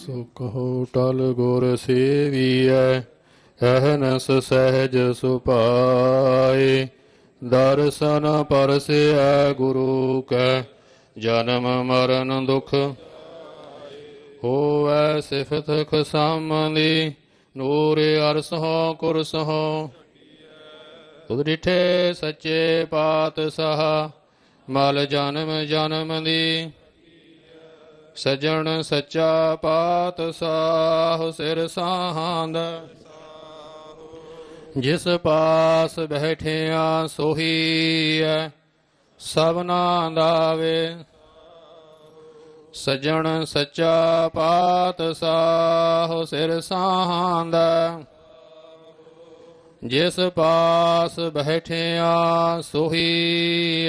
ਸੋ ਕਹੋ ਟਲ ਗੁਰ ਸੇਵੀਐ, ਅਹਨਸ ਸਹਿਜ ਸੁਪਾਏ ਦਰਸ਼ਨ ਪਰਸਿਐ ਗੁਰੂ ਕੈ, ਜਨਮ ਮਰਨ ਦੁਖ ਹੋਵੈ ਸਿਫਤ ਖਸਾਮਦੀ ਨੂਰ ਅਰਸਹੁ, ਕੁਰਸਹੁ। ਤੁਧ ਡਿਠੇ ਸੱਚੇ ਪਾਤਸ਼ਾਹ, ਮਲ ਜਨਮ ਜਨਮ ਦੀ। ਸਜਣ ਸੱਚਾ ਪਾਤ ਸਾਹ ਸਿਰ ਸਾਹਾਂਦ ਜਿਸ ਪਾਸ ਬੈਠਿਆ ਸੋਹੀ ਐ ਸਭਨਾ ਦਾਵੇ। ਸਜਣ ਸੱਚਾ ਪਾਤ ਸਾਹ ਸਿਰ ਸਾਹਾਂਦ ਜਿਸ ਪਾਸ ਬੈਠਿਆ ਸੋਹੀ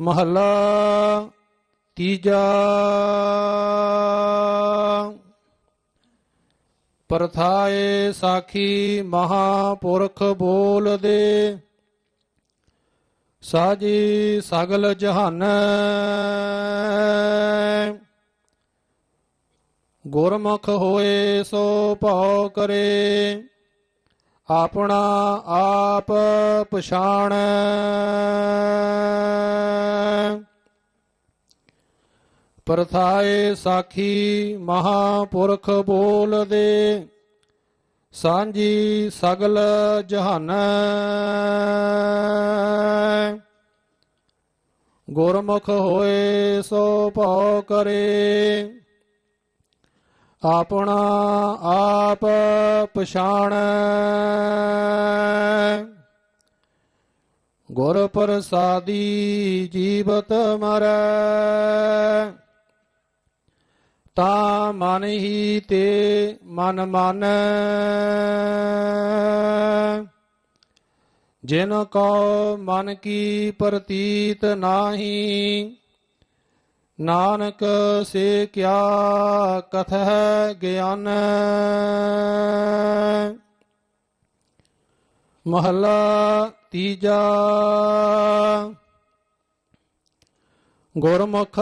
ਮਹੱਲਾ ਤੀਜਾ। ਪਰਥਾਏ ਸਾਖੀ ਮਹਾਪੁਰਖ ਬੋਲਦੇ ਸਾਜੀ ਸਗਲ ਜਹਾਨ। ਗੁਰਮੁਖ ਹੋਏ ਸੋ ਭਾਉ ਕਰੇ ਆਪਣਾ ਆਪ ਪਛਾਣ। ਪਰਥਾਏ ਸਾਖੀ ਮਹਾਪੁਰਖ ਬੋਲਦੇ ਸਾਂਝੀ ਸਗਲ ਜਹਾਨ। ਗੁਰਮੁਖ ਹੋਏ ਸੋ ਭਾਉ ਕਰੇ ਆਪਣਾ ਆਪ ਪਛਾਣ। ਗੁਰ ਪ੍ਰਸਾਦੀ ਜੀਵਤ ਮਰੈ। ਤਾ ਮਨ ਹੀ ਤੇ ਮਨ ਮਨ। ਜਿਨ ਕੋ ਮਨ ਕੀ ਪ੍ਰਤੀਤ ਨਾਹੀ ਨਾਨਕ ਸੇ ਕਿਆ ਕਥੈ ਗਿਆਨ। ਮਹਲਾ ਤੀਜਾ। ਗੁਰਮੁਖ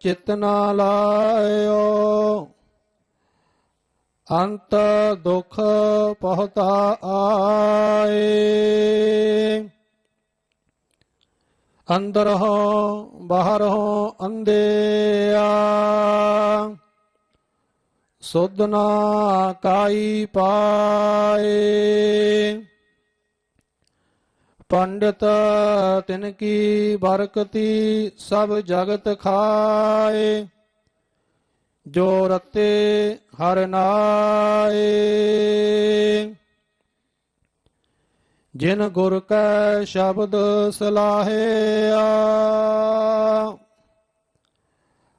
ਚਿਤ ਨਾ ਲਾਇਓ। ਅੰਤ ਦੁਖ ਪਹੁਤਾ ਆਏ। ਅੰਦਰ ਹੋ ਬਾਹਰ ਹੋ ਅੰਧਿਆ ਸੁਧ ਨਾ ਕਾਈ ਪਾਏ। ਪੰਡਤ ਤਿਨ ਕੀ ਬਰਕਤੀ ਸਭ ਜਗਤ ਖਾਏ। ਜੋ ਰਤੇ ਹਰ ਨਾਏ। ਜਿਨ ਗੁਰ ਕੈ ਸ਼ਬਦ ਸਲਾਹਿਆ।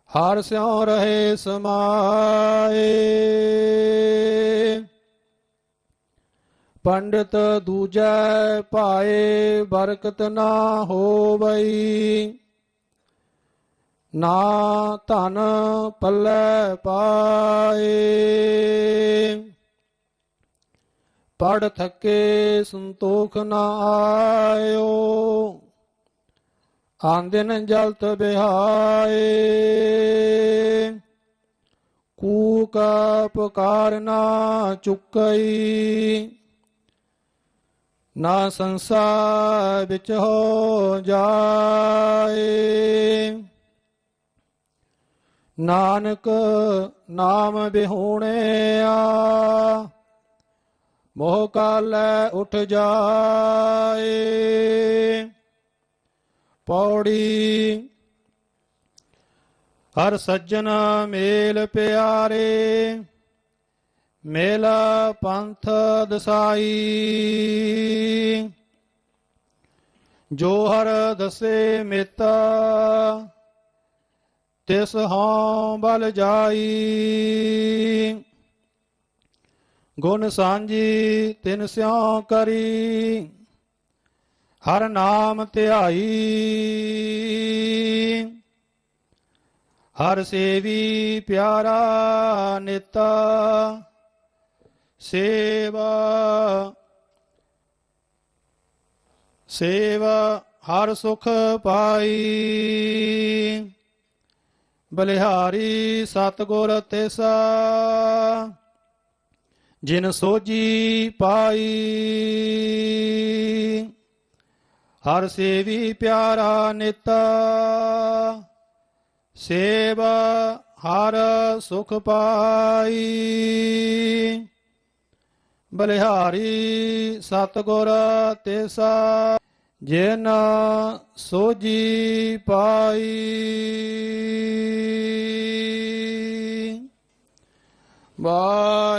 ਹਰ ਸਿਉ ਰਹੇ ਸਮਾਏ। ਪੰਡਤ ਦੂਜੈ ਭਾਏ ਬਰਕਤ ਨਾ ਹੋਵਈ। ਨਾ ਧਨ ਪੱਲੇ ਪਾਏ। ਪੜ ਥੱਕੇ ਸੰਤੋਖ ਨਾ ਆਇਓ। ਆਂਦਨ ਜਲਤ ਬਿਹਾਏ। ਕੂਕ ਪੁਕਾਰ ਨਾ ਚੁੱਕਈ। ਨਾ ਸੰਸਾਰ ਵਿੱਚ ਹੋ ਜਾਏ। ਨਾਨਕ ਨਾਮ ਬਿਹੂਣਿਆ। ਮੋਹ ਕਾਲੈ ਉਠ ਜਾਏ। ਪੌੜੀ ਹਰ ਸੱਜਣ ਮੇਲ ਪਿਆਰੇ, ਮੇਲ ਪੰਥ ਦਸਾਈ। ਜੋ ਹਰ ਦਸੇ ਮਿਤ, ਤਿਸ ਹਉ ਬਲ ਜਾਈ। ਗੁਣ ਸਾਂਝੀ ਤਿਨ ਸਿਉ ਕਰੀ, ਹਰ ਨਾਮ ਧਿਆਈ। ਹਰ ਸੇਵੀ ਪਿਆਰਾ ਨਿਤ, ਸੇਵਾ ਸੇਵਾ ਹਰ ਸੁਖ ਪਾਈ। ਬਲਿਹਾਰੀ ਸਤਗੁਰ ਤਿਸਾ ਜਿਨ ਸੋਜੀ ਪਾਈ, ਹਰ ਸੇਵੀ ਪਿਆਰਾ ਨਿਤ, ਸੇਵ ਹਰ ਸੁਖ ਪਾਈ। ਬਲਿਹਾਰੀ ਸਤਗੁਰ ਤਿਸਾ, ਜਿਨ ਸੋਜੀ ਪਾਈ।